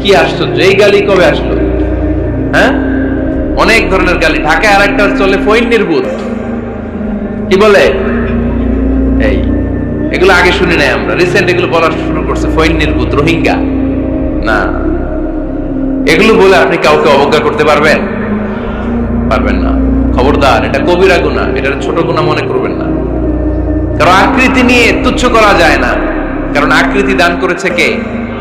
কি আশ্চর্য এই গালি কবে আসলো? হ্যাঁ? অনেক ধরনের গালি। ঢাকায় আর একটা চলে ফৈন নির্বুত কি বলে? এই, এগুলো আগে শুনি নাই আমরা। রিসেন্ট এগুলো বলা শুরু করছে ফৈন নির্বুত রোহিঙ্গা। না। এগুলো বলে আপনি কাউকে অবজ্ঞা করতে পারবেন? পারবেন না। খবরদার, এটা কবিরা গুণা। এটা ছোট গুণা মনে করবেন না। কারণ আকৃতি নিয়ে তুচ্ছ করা যায় না। কারণ আকৃতি দান করেছে কে?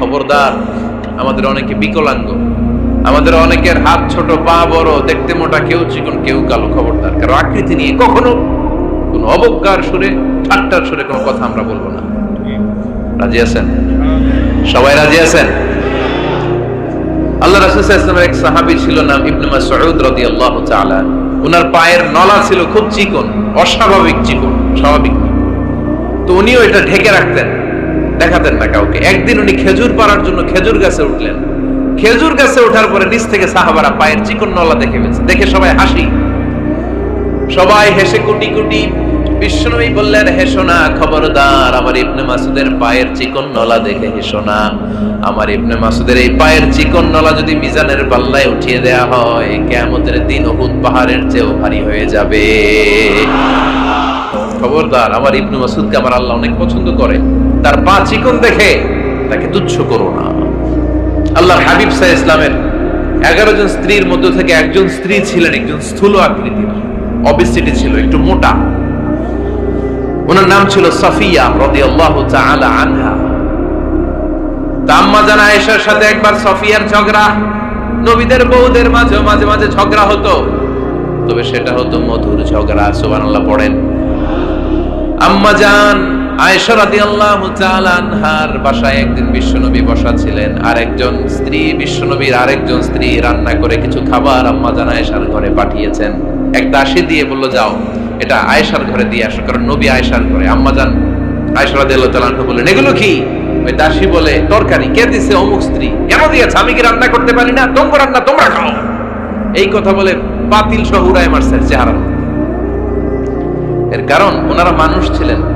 খবরদার, আমাদের অনেকে বিকলাঙ্গ, আমাদের অনেকের হাত ছোট, পা বড়, দেখতে মোটা, কেউ চিকন, কেউ কালো খবরদার। কারও আকৃতি নিয়ে কখনো কোন অবজ্ঞার সুরে, ঠাট্টার সুরে কোনো কথা আমরা বলব না। রাজি আছেন? সবাই রাজি আছেন? আল্লাহ রাসূল ওয়াসাল্লামের এক সাহাবী ছিল, নাম ইবনে মাসউদ রাদিয়াল্লাহু তাআলা। ওনার পায়ের নলা ছিল খুব চিকন, অস্বাভাবিক চিকন, স্বাভাবিক তো উনিও এটা ঢেকে রাখতেন। দেখাতেন না কাউকে। একদিন উনি খেজুর পাড়ার জন্য খেজুর গাছে উঠলেন। খেজুর গাছে ওঠার পরে নিচ থেকে সাহাবারা পায়ের চিকন নলা দেখে ফেলছে। দেখে সবাই হাসি। সবাই হেসে কুটি কুটি। বললেন হেসো না খবরদার, আমার ইবনে মাসুদের পায়ের চিকন নলা দেখে হেসো না আমার ইবনে মাসুদের এই পায়ের চিকন নলা যদি মিজানের পাল্লায় উঠিয়ে দেয়া হয়, কেয়ামতের দিন উহুদ পাহাড়ের চেয়েও ভারী হয়ে যাবে। খবরদার, আমার ইবনে মাসুদকে আমার আল্লাহ অনেক পছন্দ করে তার পা চিকন দেখে তাকে তুচ্ছ করো না। আল্লাহর হাবিব সাহ ইসলামের এগারো জন স্ত্রীর মধ্যে থেকে একজন স্ত্রী ছিলেন, একজন স্থূল আকৃতির। অবিসিটি ছিল, একটু মোটা। ওনার নাম ছিল সাফিয়া রাদিয়াল্লাহু তাআলা আনহা। তাম্মা জানা আয়েশার সাথে একবার সফিয়ার ঝগড়া, নবীদের বউদের মাঝে মাঝে মাঝে ঝগড়া হতো। তবে সেটা হতো মধুর ঝগড়া, সুবহানাল্লাহ, পড়েন। আম্মা জান ঘরে পাঠিয়েছেন। এক দাসী দিয়ে যাও, এটা ঘরে দিয়ে আসো। কারণ নবী ঘরে। আম্মা জান বললেন, এগুলো কি? ওই দাসী বলে, তরকারি। কে অমুক স্ত্রী? কেন দিয়েছে? আমি কি রান্না করতে পারি না? তোমরা রান্না, তোমরা খাও। এই কথা বলে পাতিল সহ উড়ায় মারছে এর কারণ, ওনারা মানুষ ছিলেন।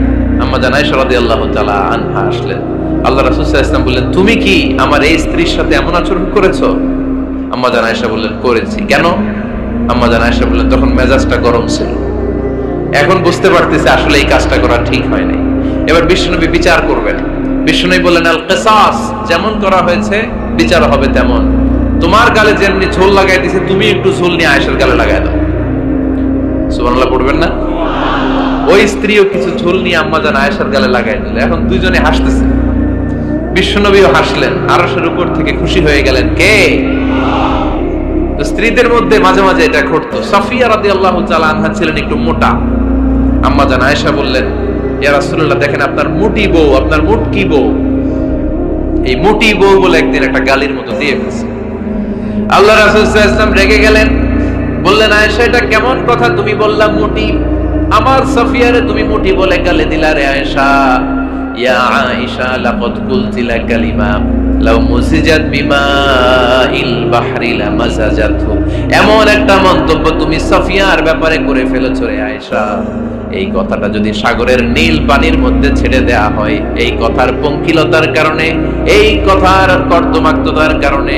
আম্মা জান আয়েশা রাদিয়াল্লাহু তাআলা আনহা আসলেন। আল্লাহ সাল্লাল্লাহু বললেন, তুমি কি আমার এই স্ত্রীর সাথে এমন আচরণ করেছ? আম্মা বললেন, করেছি। কেন? আম্মা বললেন, তখন মেজাজটা গরম ছিল। এখন বুঝতে পারতেছে আসলে এই কাজটা করা ঠিক হয় নাই। এবার বিষ্ণুনবী বিচার করবেন। বিষ্ণুনবী বললেন, আল কিসাস, যেমন করা হয়েছে, বিচার হবে তেমন। তোমার গালে যেমনি ঝোল লাগাই দিছে, তুমি একটু ঝোল নিয়ে আয়েশার গালে লাগাই দাও। সুবহানাল্লাহ, পড়বেন না? ওই স্ত্রীও কিছু ঝোল নিয়ে আম্মা জান আয়েশার গালে লাগাই দিল। এখন দুইজনে হাসতেছে। বিশ্বনবীও হাসলেন। আরশের উপর থেকে খুশি হয়ে গেলেন। কে? স্ত্রীদের মধ্যে মাঝে মাঝে এটা ঘটতো। সাফিয়া রাদিয়াল্লাহু তাআলা আনহা ছিলেন একটু মোটা। আম্মা জান আয়েশা বললেন, ইয়া রাসূলুল্লাহ, দেখেন আপনার মুটি বউ, আপনার মুটকি বউ। এই মুটি বউ বলে একদিন একটা গালির মতো দিয়ে ফেলছে। আল্লাহ রাসূল আলাইহি রেগে গেলেন। বললেন, আয়েশা, এটা কেমন কথা? তুমি বললা মুটি আমার সাফিয়ারে তুমি মুটি বলে গালে দিলা রে আয়েশা। ইয়া আয়েশা, লাকাদ কুলতি লা কালিমা লাউ মুসিজাত বিমা ইল বাহরি লামাজাজাতহু এমন একটা মন্তব্য তুমি সাফিয়ার ব্যাপারে করে ফেলেছো রে আয়েশা। এই কথাটা যদি সাগরের নীল পানির মধ্যে ছেড়ে দেয়া হয়, এই কথার পঙ্কিলতার কারণে, এই কথার কর্দমাক্ততার কারণে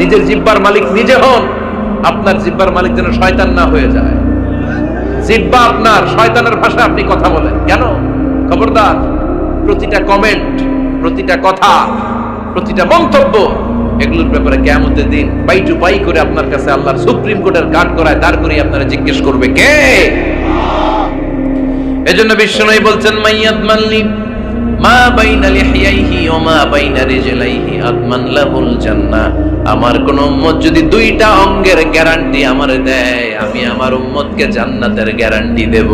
নিজের জিব্বার মালিক নিজে হন, আপনার জিব্বার মালিক যেন শয়তান না হয়ে যায়। জিব্বা আপনার, শয়তানের ভাষায় আপনি কথা বলেন। কেন? খবরদার, প্রতিটা কমেন্ট প্রতিটা কথা, প্রতিটা মন্তব্য, এগুলোর ব্যাপারে কেমতের দিন পাই টু পাই করে আপনার কাছে আল্লাহর সুপ্রিম কোর্টের কাঠ করায় দাঁড় করিয়ে আপনারা জিজ্ঞেস করবে কে? এজন্য বিষ্ণু বলছেন, মাইয়াদ মাল্লি মা ওয়া মা আমার কোন উম্মত যদি দুইটা অঙ্গের গ্যারান্টি আমার দেয়, আমি আমার উম্মতকে জান্নাতের গ্যারান্টি দেব।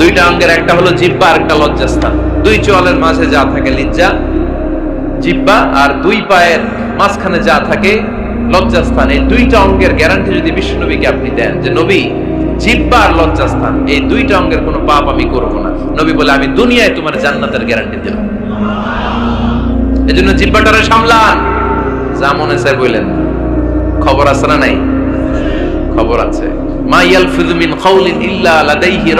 দুইটা অঙ্গের, একটা হলো জিব্বা আর একটা লজ্জাস্থান। দুই চোয়ালের মাঝে যা থাকে লিজ্জা, জিব্বা আর দুই পায়ের মাঝখানে যা থাকে লজ্জাস্থান। এই দুইটা অঙ্গের গ্যারান্টি যদি বিশ্ব নবীকে আপনি দেন, যে নবী জিব্বা আর লজ্জাস্থান, এই দুইটা অঙ্গের কোনো পাপ আমি করব না। নবী বলে, আমি দুনিয়ায় তোমার জান্নাতের গ্যারান্টি দিলাম। এই জন্য জিব্বাটারে সামলান। যা মনে চায় বললেন খবর আছে না নাই? খবর আছে। মা ইল্লা লাদাইহি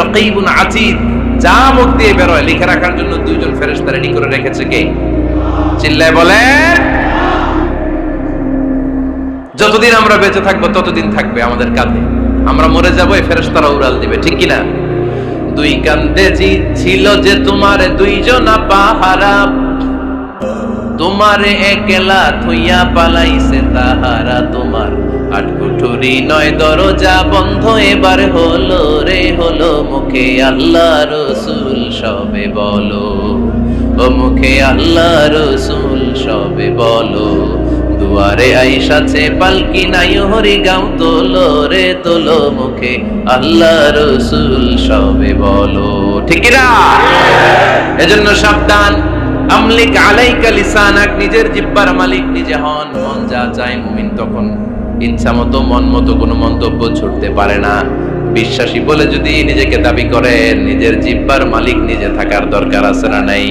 যা মুখ দিয়ে বেরোয়, লিখে রাখার জন্য দুইজন ফেরেশতা রেডি করে রেখেছে কে? চিল্লায় বলেন যতদিন আমরা বেঁচে থাকব, ততদিন থাকবে আমাদের কাঁধে। আমরা মরে যাব, এই ফেরেশতারা উড়াল দিবে, ঠিক কিনা? দুই কান্দে ছিল যে তোমার দুইজনা পাহারা। তোমারে একলা থুইয়া পালাইছে তাহারা তোমার। আট নয় দরজা বন্ধ, এবার হলো রে, হলো মুখে আল্লাহ রসুল, সবে বলো। ও মুখে আল্লাহ রসুল, সবে বলো। দুয়ারে আইসাছে পালকি নাই হরি গাও তোলো রে, তোলো মুখে। আল্লাহ রসুল সবে বলো। ঠিক না এজন্য সাবধান। আমলিক আলাইকা লিসানাক, নিজের জিব্বার মালিক, নিজে হন, মন যা চায় মুমিন তখন। ইচ্ছা মতো, মন মতো কোনো মন্তব্য ছুটতে পারে না। বিশ্বাসী বলে যদি নিজেকে দাবি করেন, নিজের জিব্বার মালিক নিজে থাকার দরকার আছে না নাই?